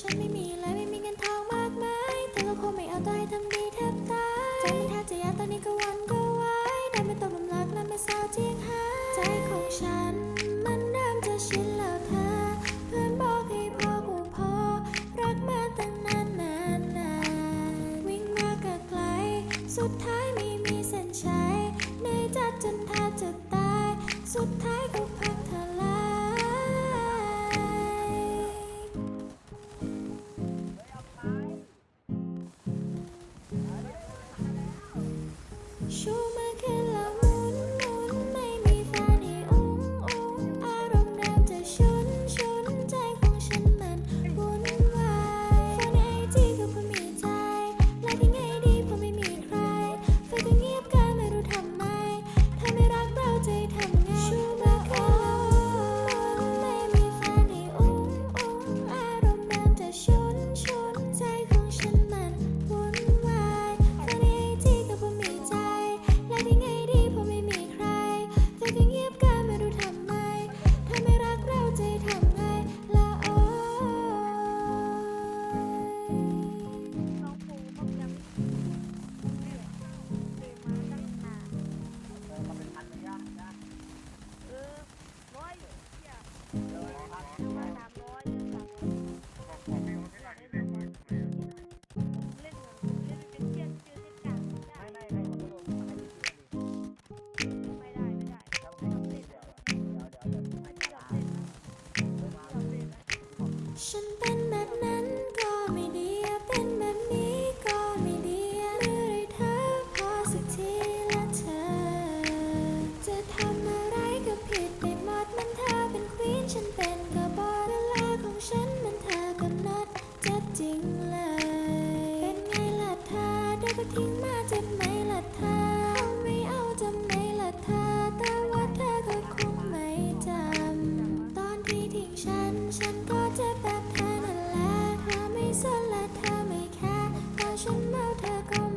ฉันไม่มีและไม่มีเงินทองมากมายเธอก็คงไม่เอาใจทำดีแทบตายใจแทบจะยาดตอนนี้ก็วันก็วายได้ไม่ตกหลุมรักนั่นไม่สาวเจียงหายใจของฉัน มันเริ่มจะชินแล้วเธอ เพื่อนบอกให้พอกูพอ รักมาตั้งนานนานนานวิ่งมาก็ไกล สุดท้ายไม่มีเส้นชัยในจัดจนแทบจะตาย สุดท้าย Show me. ฉันเป็นแบบนั้นก็ไม่ดี เป็นแบบนี้ก็ไม่ดีเมื่อไรเธอพอสักทีละเธอ จะทำอะไรก็ผิดไปหมดมันเธอเป็นควีนฉันเป็นกบฏเวลาของฉันมันเธอกำหนดจะจริงเลย เป็นไงละเธอเธอก็ทิ้งมาเจ็บ the